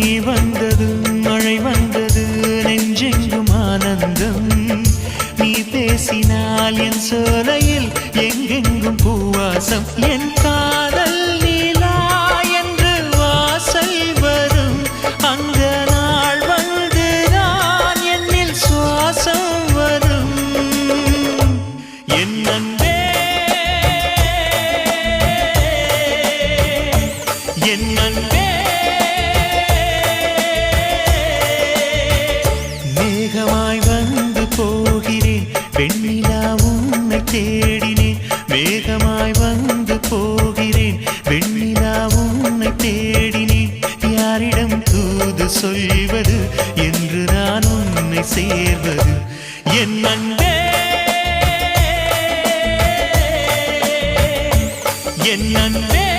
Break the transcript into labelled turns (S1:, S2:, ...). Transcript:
S1: நீ வந்தது மழை வந்தது நெஞ்செங்கும் ஆனந்தம். நீ பேசினால் என் சோலையில் எங்கெங்கும் பூவாசம். என் காதல் நீலா என்று வாசல் வரும். அங்க நாள் வந்து நான் என்னில் சுவாசம் வரும். என் நண்பே என் நண்பே தேடினே வேகமாய் வந்து போகிறேன். வெண்ணிலா உன்னை தேடினே யாரிடம் தூது சொல்வது? என்று நான் உன்னை சேர்வது. என் அன்பே என் அன்பே.